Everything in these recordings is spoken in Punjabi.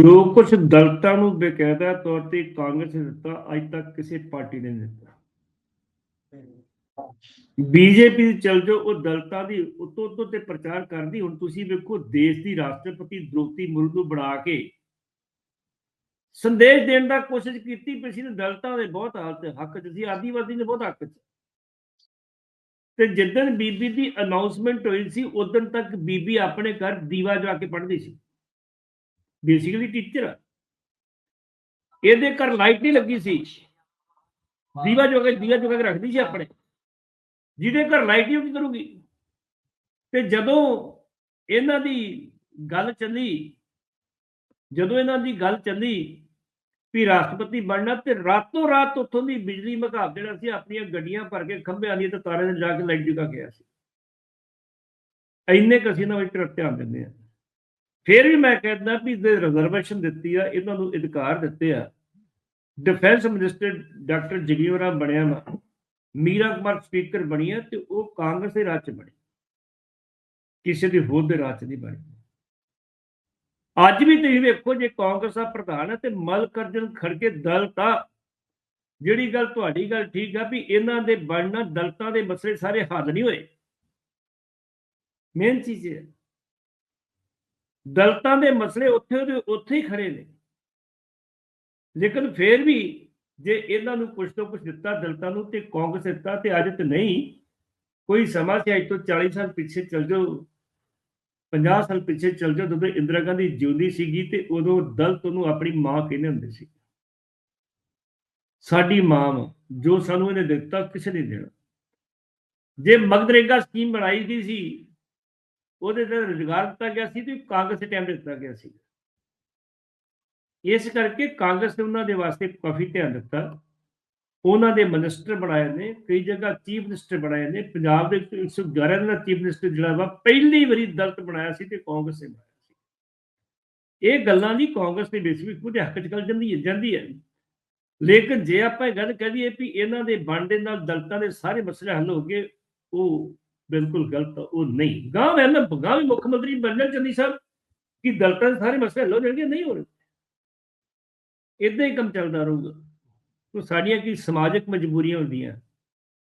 ਜੋ ਕੁਝ ਦਲਤਾਂ ਨੂੰ ਬੇਕਾਇਦਾ ਤੌਰ ਤੇ ਕਾਂਗਰਸ ਨੇ ਦਿੱਤਾ, ਅੱਜ ਤੱਕ ਕਿਸੇ ਪਾਰਟੀ ਨੇ ਨਹੀਂ ਦਿੱਤਾ। ਬੀਜੇਪੀ ਚਲ ਜੋ, ਉਹ ਦਲਤਾਂ ਦੀ ਉਤੋਂ ਉਤੋਂ ਤੇ ਪ੍ਰਚਾਰ ਕਰਦੀ, ਹੁਣ ਤੁਸੀਂ ਵੇਖੋ ਦੇਸ਼ ਦੀ ਰਾਸ਼ਟਰਪਤੀ ਦ੍ਰੋਪਦੀ ਮੁਰਮੂ ਬਣਾ ਕੇ ਸੰਦੇਸ਼ ਦੇਣ ਦਾ ਕੋਸ਼ਿਸ਼ ਕੀਤੀ ਪਰ ਸੀ ਦਲਤਾਂ ਦੇ ਬਹੁਤ ਹਾਲਤ ਹੱਕ ਚ ਸੀ, ਆਦੀਵਾਸੀ ਨੇ ਬਹੁਤ ਹੱਕ ਚ। ਤੇ ਜਿੱਦਣ ਬੀਬੀ ਦੀ ਅਨਾਉਂਸਮੈਂਟ ਹੋਈ ਸੀ, ਉਦੋਂ ਤੱਕ ਬੀਬੀ ਆਪਣੇ ਘਰ ਦੀਵਾ ਜਵਾ ਕੇ ਪੜ੍ਹਦੀ ਸੀ। ਬੇਸਿਕਲੀ ਟੀਚਰ ਆ ਇਹਦੇ ਘਰ ਲਾਈਟ ਨਹੀਂ ਲੱਗੀ ਸੀ। ਦੀਵਾ ਜੋ ਦੀਵਾ ਜੋ ਕੇ ਰੱਖਦੀ ਸੀ ਆਪਣੇ। ਜਿਹਦੇ ਘਰ ਲਾਈਟ ਹੀ ਉਹ ਕਰੂਗੀ। ਤੇ ਜਦੋਂ ਇਹਨਾਂ ਦੀ ਗੱਲ ਚੱਲੀ, ਜਦੋਂ ਇਹਨਾਂ ਦੀ ਗੱਲ ਚੱਲੀ ਵੀ ਰਾਸ਼ਟਰਪਤੀ ਬਣਨਾ ਤੇ ਰਾਤੋਂ ਰਾਤ ਉੱਥੋਂ ਦੀ ਬਿਜਲੀ ਮਘਾਬ ਜਿਹੜਾ ਸੀ, ਆਪਣੀਆਂ ਗੱਡੀਆਂ ਭਰ ਕੇ ਖੰਭਿਆਂ ਦੀ ਤੇ ਤਾਰਾਂ ਦੇ ਜਾ ਕੇ ਲਾਈਟ ਜਗਾ ਗਿਆ ਸੀ। ਇੰਨੇ ਕੁ ਅਸੀਂ ਨਾ ਵਿੱਚ ਧਿਆਨ ਦਿੰਦੇ ਆ ਫਿਰ ਵੀ ਮੈਂ ਕਹਿੰਦਾ ਵੀ ਜੇ ਰਿਜ਼ਰਵੇਸ਼ਨ ਦਿੱਤੀ ਆ, ਇਹਨਾਂ ਨੂੰ ਅਧਿਕਾਰ ਦਿੱਤੇ ਆ। ਡਿਫੈਂਸ ਮਿਨਿਸਟਰ ਡਾਕਟਰ ਜਗੀਰ ਬਣਿਆ ਵਾ। ਮੀਰਾ ਕੁਮਾਰ ਸਪੀਕਰ ਬਣੀ ਆ ਤੇ ਉਹ ਕਾਂਗਰਸ ਦੇ ਰਾਜ ਚ ਬਣੀ। ਕਿਸੇ ਦੇ ਹੋਰ ਦੇ ਰਾਜ ਚ ਨਹੀਂ ਬਣੀ। ਅੱਜ ਵੀ ਤੁਸੀਂ ਵੇਖੋ ਜੇ ਕਾਂਗਰਸ ਦਾ ਪ੍ਰਧਾਨ ਹੈ ਤੇ ਮਲਕ ਅਰਜਨ ਖੜਕੇ ਦਲਤਾ ਜਿਹੜੀ ਗੱਲ ਤੁਹਾਡੀ ਗੱਲ ਠੀਕ ਆ ਵੀ ਇਹਨਾਂ ਦੇ ਬਣਨਾ ਦਲਤਾਂ ਦੇ ਮਸਲੇ ਸਾਰੇ ਹੱਲ ਨਹੀਂ ਹੋਏ। ਮੇਨ ਚੀਜ਼ ਇਹ ਦਲਤਾਂ ਦੇ ਮਸਲੇ ਉੱਥੇ ਦੇ ਉੱਥੇ ਹੀ ਖੜੇ ਨੇ। ਲੇਕਿਨ ਫੇਰ ਵੀ ਜੇ ਇਹਨਾਂ ਨੂੰ ਕੁਝ ਤੋਂ ਕੁਝ ਦਿੱਤਾ ਦਲਤਾਂ ਨੂੰ ਤੇ ਕਾਂਗਰਸ ਦਿੱਤਾ ਤੇ ਅੱਜ ਤੇ ਨਹੀਂ ਕੋਈ ਸਮਾਂ ਸੀ ਅੱਜ ਤੋਂ 40 ਸਾਲ ਪਿੱਛੇ ਚਲ ਜਾਓ 50 ਸਾਲ ਪਿੱਛੇ ਚਲ ਜਾਓ ਜਦੋਂ ਇੰਦਰਾ ਗਾਂਧੀ ਜਿਉਂਦੀ ਸੀਗੀ ਤੇ ਉਦੋਂ ਦਲਤ ਨੂੰ ਆਪਣੀ ਮਾਂ ਕਹਿੰਦੇ ਹੁੰਦੇ ਸੀ। ਸਾਡੀ ਮਾਂ ਵਾ, ਜੋ ਸਾਨੂੰ ਇਹਨੇ ਦਿੱਤਾ ਕਿਸੇ ਨੇ ਦੇਣਾ। ਜੇ ਮਗਦਰੇਗਾ ਸਕੀਮ ਬਣਾਈ ਗਈ ਸੀ ਉਹਦੇ ਤੇ ਰੁਜ਼ਗਾਰ ਦਿੱਤਾ ਗਿਆ ਸੀ ਤੇ ਕਾਂਗਰਸ ਦੇ ਟਾਈਮ ਦਿੱਤਾ ਗਿਆ ਸੀ। ਇਸ ਕਰਕੇ ਕਾਂਗਰਸ ਨੇ ਉਹਨਾਂ ਦੇ ਵਾਸਤੇ ਕਾਫੀ ਧਿਆਨ ਦਿੱਤਾ। ਉਹਨਾਂ ਦੇ ਮਿਨਿਸਟਰ ਬਣਾਏ ਨੇ, ਕਈ ਜਗ੍ਹਾ ਚੀਫ ਮਿਨਿਸਟਰ ਬਣਾਏ ਨੇ। ਪੰਜਾਬ ਦੇ 111 ਦਾ ਚੀਫ ਮਿਨਿਸਟਰ ਜਿਹੜਾ ਵਾ, ਪਹਿਲੀ ਵਾਰੀ ਦਲਤ ਬਣਾਇਆ ਸੀ ਤੇ ਕਾਂਗਰਸ ਨੇ ਬਣਾਇਆ ਸੀ। ਇਹ ਗੱਲਾਂ ਦੀ ਕਾਂਗਰਸ ਦੇ ਵਿੱਚ ਵੀ ਖੁਦ ਹੱਕ ਚ ਗੱਲ ਜਾਂਦੀ ਹੈ ਜਾਂਦੀ ਹੈ ਲੇਕਿਨ ਜੇ ਆਪਾਂ ਇਹ ਗੱਲ ਕਰੀਏ ਵੀ ਇਹਨਾਂ ਦੇ ਬਣਦੇ ਨਾਲ ਦਲਤਾਂ ਦੇ ਸਾਰੇ ਮਸਲੇ ਹੱਲ ਹੋ ਗਏ, ਉਹ ਬਿਲਕੁਲ ਗਲਤ, ਉਹ ਨਹੀਂ। ਗਾਂ ਮੈਂ ਗਾਂ ਵੀ ਮੁੱਖ ਮੰਤਰੀ ਬਣਨ ਚੰਦੀ ਸਾਹਿਬ ਕਿ ਦਲਤਾਂ ਦੇ ਸਾਰੇ ਮਸਲੇ ਹੱਲ ਹੋ ਜਾਣਗੇ, ਨਹੀਂ ਹੋ ਰਹੇ। ਇਦਾਂ ਹੀ ਕੰਮ ਚੱਲਦਾ ਰਹੂਗਾ। ਉਹ ਸਾਡੀਆਂ ਕੀ ਸਮਾਜਿਕ ਮਜਬੂਰੀਆਂ ਹੁੰਦੀਆਂ,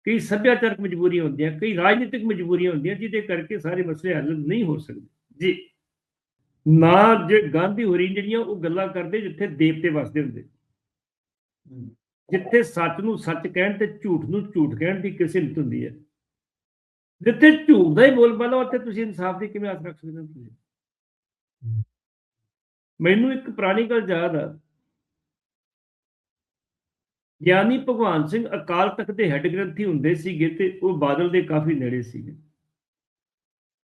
ਕਈ ਸੱਭਿਆਚਾਰਕ ਮਜਬੂਰੀਆਂ ਹੁੰਦੀਆਂ, ਕਈ ਰਾਜਨੀਤਿਕ ਮਜਬੂਰੀਆਂ ਹੁੰਦੀਆਂ, ਜਿਹਦੇ ਕਰਕੇ ਸਾਰੇ ਮਸਲੇ ਹੱਲ ਨਹੀਂ ਹੋ ਸਕਦੇ। ਜੀ। ਨਾ ਜੇ ਗਾਂਧੀ ਹੋਰੀ ਜਿਹੜੀਆਂ ਉਹ ਗੱਲਾਂ ਕਰਦੇ ਜਿੱਥੇ ਦੇਵਤੇ ਵਸਦੇ ਹੁੰਦੇ। ਜਿੱਥੇ ਸੱਚ ਨੂੰ ਸੱਚ ਕਹਿਣ ਤੇ ਝੂਠ ਨੂੰ ਝੂਠ ਕਹਿਣ ਦੀ ਕਿਸੇ ਹਿੰਮਤ ਹੁੰਦੀ ਹੈ। ਜਿੱਥੇ ਝੂਠ ਦਾ ਹੀ ਬੋਲ ਬਾਲਾ ਉੱਥੇ ਤੁਸੀਂ ਇਨਸਾਫ ਦੀ ਕਿਵੇਂ ਆਸ ਰੱਖ ਸਕਦੇ ਹੋ? ਤੁਸੀਂ ਮੈਨੂੰ ਇੱਕ ਪੁਰਾਣੀ ਗੱਲ ਯਾਦ ਆ। ਗਿਆਨੀ ਭਗਵਾਨ ਸਿੰਘ ਅਕਾਲ ਤਖਤ ਦੇ ਹੈੱਡ ਗ੍ਰੰਥੀ ਹੁੰਦੇ ਸੀਗੇ ਤੇ ਉਹ ਬਾਦਲ ਦੇ ਕਾਫੀ ਨੇੜੇ ਸੀਗੇ।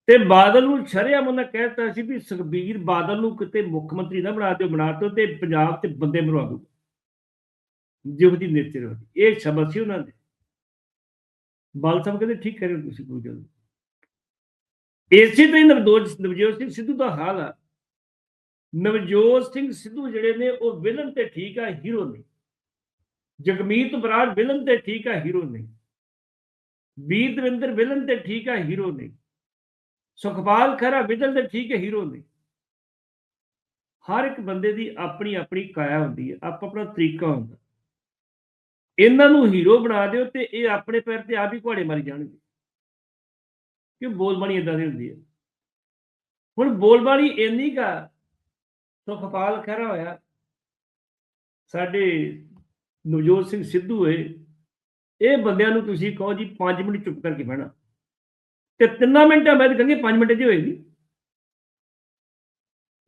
ਤੇ ਬਾਦਲ ਨੂੰ ਸ਼ਰਿਆਮ ਉਹਨਾਂ ਕਹਿਤਾ ਸੀ ਵੀ ਸੁਖਬੀਰ ਬਾਦਲ ਨੂੰ ਕਿਤੇ ਮੁੱਖ ਮੰਤਰੀ ਨਾ ਬਣਾ ਦਿਓ ਬਣਾ ਦਿਓ ਤੇ ਪੰਜਾਬ ਤੇ ਬੰਦੇ ਮਰਵਾ ਦਿਓ। ਜਿਹੋ ਜੀ ਨੇਚਰ ਇਹ ਸ਼ਬਦ ਸੀ ਉਹਨਾਂ ਦੇ। ਬਾਲ ਸਾਹਿਬ ਕਹਿੰਦੇ, ਠੀਕ ਕਰਿਓ ਤੁਸੀਂ ਕੋਈ ਗੱਲ ਨਹੀਂ। ਇਸੇ ਤਰ੍ਹਾਂ ਹੀ ਨਵਜੋਤ ਨਵਜੋਤ ਸਿੰਘ ਸਿੱਧੂ ਦਾ ਹਾਲ ਆ। ਨਵਜੋਤ ਸਿੰਘ ਸਿੱਧੂ ਜਿਹੜੇ ਨੇ, ਉਹ ਵਿਲਨ ਤੇ ਠੀਕ ਆ, ਹੀਰੋ ਨਹੀਂ ਜਗਮੀਤ ਬਰਾੜ ਵਿਲਨ ਤੇ ਠੀਕ ਆ, ਹੀਰੋ ਨਹੀਂ ਵੀਰ ਦਵਿੰਦਰ ਵਿਲਨ ਤੇ ਠੀਕ ਆ, ਹੀਰੋ ਨਹੀਂ ਸੁਖਪਾਲ ਖਹਿਰਾ ਵਿਲਨ ਤੇ ਠੀਕ ਹੈ ਹੀਰੋ ਨਹੀਂ ਹਰ ਇੱਕ ਬੰਦੇ ਦੀ ਆਪਣੀ ਆਪਣੀ ਕਾਇਆ ਹੁੰਦੀ ਹੈ ਆਪ ਆਪਣਾ ਤਰੀਕਾ ਹੁੰਦਾ। ਇਹਨਾਂ ਨੂੰ ਹੀਰੋ ਬਣਾ ਦਿਓ ਤੇ ਇਹ ਆਪਣੇ ਪੈਰ ਤੇ ਆਪ ਹੀ ਘੋੜੇ ਮਾਰੀ ਜਾਣਗੇ। ਕਿ ਬੋਲਬਾਣੀ ਇਦਾਂ ਦੀ ਹੁੰਦੀ ਹੈ। ਹੁਣ ਬੋਲਬਾਣੀ ਇੰਨੀ ਕਾ ਸੁਖਪਾਲ ਖਹਿਰਾ ਹੋਇਆ। ਸਾਡੇ ਨਵਜੋਤ ਸਿੰਘ ਸਿੱਧੂ ਹੋਏ, ਇਹ ਬੰਦਿਆਂ ਨੂੰ ਤੁਸੀਂ ਕਹੋ ਜੀ 5 ਮਿੰਟ ਚੁੱਪ ਕਰਕੇ ਬਹਿਣਾ। ਤੇ ਤਿੰਨਾਂ ਮਿੰਟਾਂ ਬਾਅਦ ਕਹਿੰਗੇ 5 ਮਿੰਟ ਦੀ ਹੋਏਗੀ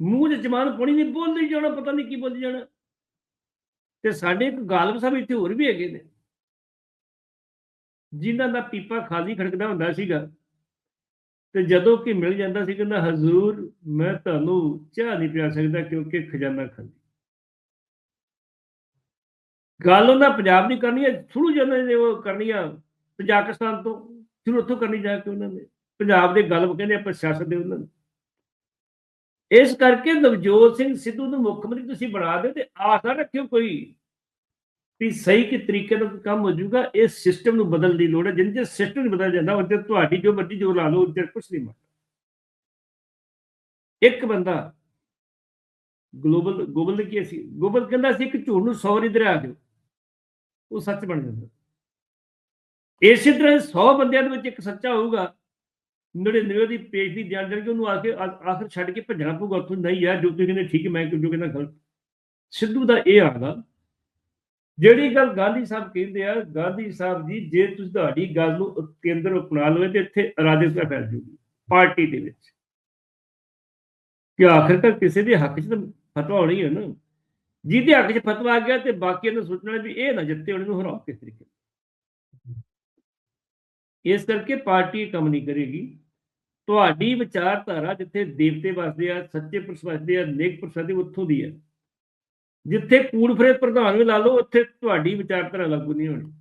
ਮੂੰਹ 'ਚ ਜਮਾਨ ਪਾਣੀ ਨਹੀਂ ਬੋਲਦੀ ਜਾਣਾ, ਪਤਾ ਨਹੀਂ ਕੀ ਬੋਲੀ ਜਾਣਾ। ਤੇ ਸਾਡੇ ਇੱਕ ਗਾਲਬ ਸਾਹਿਬ ਇੱਥੇ ਹੋਰ ਵੀ ਹੈਗੇ ਨੇ। ਜਿਨ੍ਹਾਂ ਦਾ ਪੀਪਾ ਖਾਲੀ ਖੜਕਦਾ ਹੁੰਦਾ ਸੀਗਾ। ਤੇ ਜਦੋਂ ਕਿ ਮਿਲ ਜਾਂਦਾ ਸੀ, ਕਹਿੰਦਾ, ਹਜ਼ੂਰ, ਮੈਂ ਤੁਹਾਨੂੰ ਚਾਹ ਨਹੀਂ ਪਿਆ ਸਕਦਾ ਕਿਉਂਕਿ ਖਜ਼ਾਨਾ ਖਾਲੀ। ਗੱਲ ਉਹਨਾਂ ਪੰਜਾਬ ਦੀ ਕਰਨੀ ਹੈ, ਸ਼ੁਰੂ ਜਦੋਂ ਨੇ ਉਹ ਕਰਨੀ ਆ ਪੰਜਾਕਿਸਤਾਨ ਤੋਂ ਫਿਰ ਉੱਥੋਂ ਕਰਨੀ ਜਾ ਕੇ ਉਹਨਾਂ ਨੇ। ਪੰਜਾਬ ਦੇ ਗੱਲ ਕਹਿੰਦੇ ਆਪਾਂ ਸਿਆਸਤ ਦੇ ਉਹਨਾਂ ਨੇ। ਇਸ ਕਰਕੇ ਨਵਜੋਤ ਸਿੰਘ ਸਿੱਧੂ ਨੂੰ ਮੁੱਖ ਮੰਤਰੀ ਤੁਸੀਂ ਬਣਾ ਦਿਓ ਤੇ ਆਸ ਨਾ ਰੱਖਿਓ ਕੋਈ ਵੀ ਸਹੀ ਕਿ ਤਰੀਕੇ ਨਾਲ ਕੰਮ ਹੋ ਜਾਊਗਾ, ਇਸ ਸਿਸਟਮ ਨੂੰ ਬਦਲਣ ਦੀ ਲੋੜ ਹੈ। ਜਿੰਨ ਜੇ ਸਿਸਟਮ ਨਹੀਂ ਬਦਲ ਜਾਂਦਾ, ਉਹਦੇ ਤੁਹਾਡੀ ਜੋ ਮਰਜ਼ੀ ਜੋ ਲਾ ਲਓ, ਉਹਦੇ ਕੁਝ ਨਹੀਂ ਮਰਦਾ ਇੱਕ ਬੰਦਾ ਗਲੋਬਲ, ਗੋਬਲ ਨੇ ਕੀ ਸੀ? ਗੋਬਲ ਕਹਿੰਦਾ ਸੀ ਇੱਕ ਝੂਠ ਨੂੰ 100 ਵਾਰੀ ਆ ਦਿਓ, ਉਹ ਸੱਚ ਬਣ ਜਾਂਦਾ। ਇਸੇ ਤਰ੍ਹਾਂ 100 ਬੰਦਿਆਂ ਦੇ ਵਿੱਚ ਇੱਕ ਸੱਚਾ ਹੋਊਗਾ 99 ਦੀ ਪੇਜ ਦੀ ਜਾਣ ਜਾਣ ਕੇ ਉਹਨੂੰ ਆ ਕੇ ਆਖਰ ਛੱਡ ਕੇ ਭੱਜਣਾ ਪਊਗਾ, ਉੱਥੋਂ ਨਹੀਂ ਯਾਰ ਜੋ ਤੁਸੀਂ ਕਹਿੰਦੇ, ਠੀਕ ਮੈਂ ਜੋ ਕਹਿੰਦਾ, ਗਲਤ। ਸਿੱਧੂ ਦਾ ਇਹ ਹਾਲ ਜਿਹੜੀ ਗੱਲ ਗਾਂਧੀ ਸਾਹਿਬ ਕਹਿੰਦੇ ਆ, ਗਾਂਧੀ ਸਾਹਿਬ ਜੀ, ਜੇ ਤੁਸੀਂ ਤੁਹਾਡੀ ਗੱਲ ਨੂੰ ਕੇਂਦਰ ਅਪਣਾ ਲਵੇ ਤੇ ਇੱਥੇ ਅਰਾਜਕਤਾ ਫੈਲ ਜੂਗੀ, ਪਾਰਟੀ ਦੇ ਵਿੱਚ। ਕਿ ਆਖਿਰਕਾਰ ਕਿਸੇ ਦੇ ਹੱਕ 'ਚ ਤਾਂ ਫਤਵਾ ਹੋਣੀ ਹੈ ਨਾ। ਜਿਹਦੇ ਹੱਕ 'ਚ ਫਤਵਾ ਆ ਗਿਆ ਤੇ ਬਾਕੀਆਂ ਨੂੰ ਸੋਚਣਾ ਵੀ ਇਹ ਨਾ ਜਿੱਤੇ, ਉਹਨਾਂ ਨੂੰ ਹਰਾਓ ਕਿਸ ਤਰੀਕੇ ਇਸ ਕਰਕੇ ਪਾਰਟੀ ਇਹ ਕੰਮ ਨਹੀਂ ਕਰੇਗੀ। ਤੁਹਾਡੀ ਵਿਚਾਰਧਾਰਾ ਜਿੱਥੇ ਦੇਵਤੇ ਵਸਦੇ ਆ, ਸੱਚੇ ਪੁਰਸ਼ ਵਸਦੇ ਆ, ਨੇਕ ਪੁਰਸ਼ ਵਸਦੇ ਉੱਥੋਂ ਦੀ ਹੈ। ਜਿੱਥੇ ਕੂੜ ਫਰੇ ਪ੍ਰਧਾਨ ਵੀ ਲਾ ਲਓ, ਉੱਥੇ ਤੁਹਾਡੀ ਵਿਚਾਰਧਾਰਾ ਲਾਗੂ ਨਹੀਂ ਹੋਣੀ।